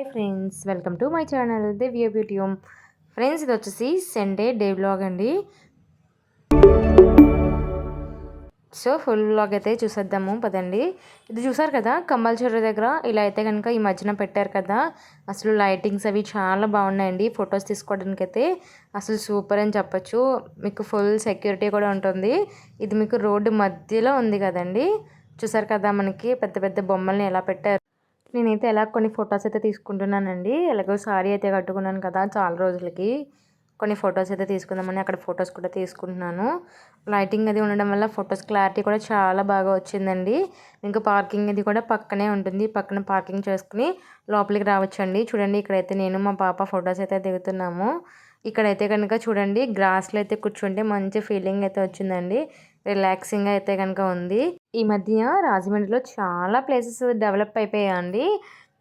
Hi friends welcome to my channel Divya beauty home. Friends ఇది వచ్చేసి Sunday day blog అండి. So full blog అయితే చూసేద్దాము పదండి. ఇది చూసారు కదా కమ్మల చెరువు దగ్గర. ఇలా అయితే కనుక ఈ మధ్యన పెట్టారు కదా. అసలు లైటింగ్స్ అవి చాలా బాగున్నాయండి ఫొటోస్ తీసుకోవడానికి అయితే అసలు సూపర్ అని చెప్పచ్చు. మీకు ఫుల్ సెక్యూరిటీ కూడా ఉంటుంది. ఇది మీకు రోడ్డు మధ్యలో ఉంది కదండి. చూసారు కదా మనకి పెద్ద పెద్ద బొమ్మల్ని ఎలా పెట్టారు. నేనైతే ఎలా కొన్ని ఫొటోస్ అయితే తీసుకుంటున్నానండి. ఎలాగో సారీ అయితే కట్టుకున్నాను కదా చాలా రోజులకి. కొన్ని ఫొటోస్ అయితే తీసుకుందామని అక్కడ ఫొటోస్ కూడా తీసుకుంటున్నాను. లైటింగ్ అది ఉండడం వల్ల ఫొటోస్ క్లారిటీ కూడా చాలా బాగా వచ్చిందండి. ఇంకా పార్కింగ్ అది కూడా పక్కనే ఉంటుంది. పక్కన పార్కింగ్ చేసుకుని లోపలికి రావచ్చండి. చూడండి ఇక్కడైతే నేను మా పాప ఫొటోస్ అయితే దిగుతున్నాము. ఇక్కడైతే కనుక చూడండి గ్రాస్లో అయితే కూర్చుంటే మంచి ఫీలింగ్ అయితే వచ్చిందండి. రిలాక్సింగ్ అయితే కనుక ఉంది. ఈ మధ్య రాజమండ్రిలో చాలా ప్లేసెస్ డెవలప్ అయిపోయాయండి.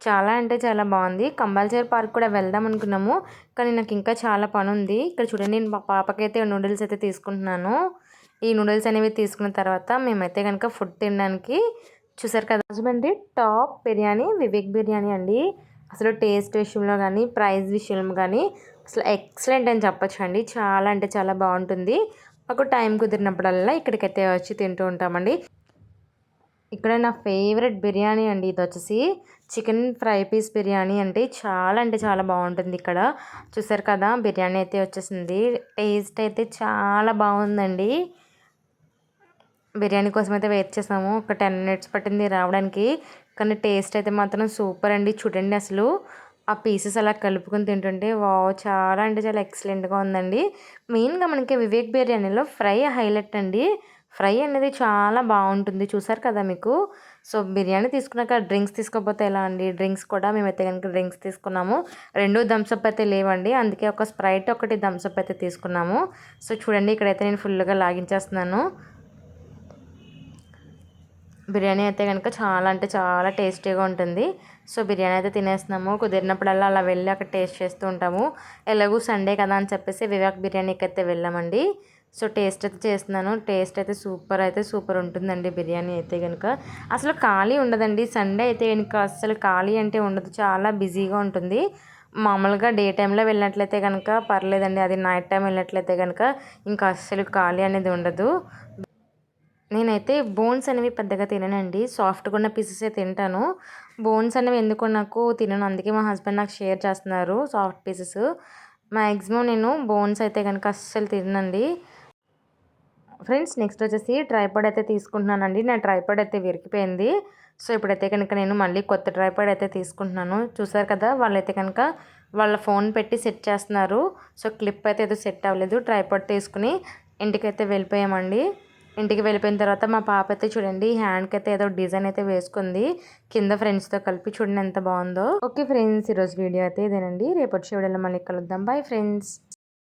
చాలా అంటే చాలా బాగుంది. కంపల్సరీ పార్క్ కూడా వెళ్దాం అనుకున్నాము. కానీ నాకు ఇంకా చాలా పని ఉంది ఇక్కడ చూడండి నేను పాపకైతే నూడిల్స్ అయితే తీసుకుంటున్నాను. ఈ నూడిల్స్ అనేవి తీసుకున్న తర్వాత మేమైతే కనుక ఫుడ్ తినడానికి చూసారు కదా రాజమండ్రి టాప్ బిర్యానీ వివేక్ బిర్యానీ అండి. అసలు టేస్ట్ విషయంలో కానీ ప్రైస్ విషయంలో కానీ అసలు ఎక్సలెంట్ అని చెప్పచ్చు అండి చాలా అంటే చాలా బాగుంటుంది. మాకు టైం కుదిరినప్పుడల్లా ఇక్కడికైతే వచ్చి తింటూ ఉంటామండి. ఇక్కడ నా ఫేవరెట్ బిర్యానీ అండి ఇది వచ్చేసి చికెన్ ఫ్రై పీస్ బిర్యానీ అంటే చాలా అంటే చాలా బాగుంటుంది ఇక్కడ. చూసారు కదా బిర్యానీ అయితే వచ్చేసింది. టేస్ట్ అయితే చాలా బాగుందండి. బిర్యానీ కోసం అయితే వెయిట్ చేసాము ఒక టెన్ మినిట్స్ పట్టింది రావడానికి. కానీ టేస్ట్ అయితే మాత్రం సూపర్ అండి. చూడండి అసలు. ఆ పీసెస్ అలా కలుపుకొని తింటుంటే వావ్ చాలా అంటే చాలా ఎక్సలెంట్గా ఉందండి. మెయిన్గా మనకి వివేక్ బిర్యానీలో ఫ్రై హైలైట్ అండి. ఫ్రై అనేది చాలా బాగుంటుంది. చూసారు కదా మీకు? సో బిర్యానీ తీసుకున్నాక డ్రింక్స్ తీసుకోకపోతే ఎలా అండి? డ్రింక్స్ కూడా మేమైతే కనుక డ్రింక్స్ తీసుకున్నాము. రెండు థమ్స్అప్ అయితే లేవండి. అందుకే ఒక స్ప్రైట్ ఒకటి థమ్స్అప్ అయితే తీసుకున్నాము. సో చూడండి ఇక్కడైతే నేను ఫుల్గా లాగించేస్తున్నాను. బిర్యానీ అయితే కనుక చాలా అంటే చాలా టేస్టీగా ఉంటుంది. సో బిర్యానీ అయితే తినేస్తున్నాము. కుదిరినప్పుడల్లా అలా వెళ్ళి అక్కడ టేస్ట్ చేస్తూ ఉంటాము. ఎలాగూ సండే కదా అని చెప్పేసి వివేక్ బిర్యానీకి అయితే వెళ్ళామండి. సో టేస్ట్ అయితే చేస్తున్నాను. టేస్ట్ అయితే సూపర్ అయితే సూపర్ ఉంటుందండి బిర్యానీ అయితే కనుక అసలు ఖాళీ ఉండదండి. సండే అయితే కనుక అసలు ఖాళీ అంటే ఉండదు. చాలా బిజీగా ఉంటుంది. మామూలుగా డే టైంలో వెళ్ళినట్లయితే కనుక పర్లేదండి. అది నైట్ టైం వెళ్ళినట్లయితే కనుక ఇంకా అస్సలు ఖాళీ అనేది ఉండదు. నేనైతే బోన్స్ అనేవి పెద్దగా తిననండి. సాఫ్ట్గా ఉన్న పీసెస్ తింటాను. బోన్స్ అనేవి ఎందుకో నాకు తినను. అందుకే మా హస్బెండ్ నాకు షేర్ చేస్తున్నారు సాఫ్ట్ పీసెస్. మ్యాక్సిమం నేను బోన్స్ అయితే కనుక అస్సలు తినండి ఫ్రెండ్స్ నెక్స్ట్ వచ్చేసి ట్రైపాడ్ అయితే తీసుకుంటున్నానండి. నా ట్రైపాడ్ అయితే విరిగిపోయింది. సో ఇప్పుడైతే కనుక నేను మళ్ళీ కొత్త ట్రైపాడ్ అయితే తీసుకుంటున్నాను. చూసారు కదా వాళ్ళైతే కనుక వాళ్ళ ఫోన్ పెట్టి సెట్ చేస్తున్నారు. సో క్లిప్ అయితే ఏదో సెట్ అవ్వలేదు. ట్రైపాడ్ తీసుకుని ఇంటికైతే వెళ్ళిపోయామండి. ఇంటికి వెళ్ళిపోయిన తర్వాత మా పాప అయితే చూడండి హ్యాండ్కి అయితే ఏదో డిజైన్ అయితే వేసుకుంది. కింద ఫ్రెండ్స్తో కలిపి చూడండి ఎంత బాగుందో. ఓకే ఫ్రెండ్స్ ఈరోజు వీడియో అయితే ఇదేనండి. రేపటి వీడియోలో మళ్ళీ కలుద్దాం. Bye friends.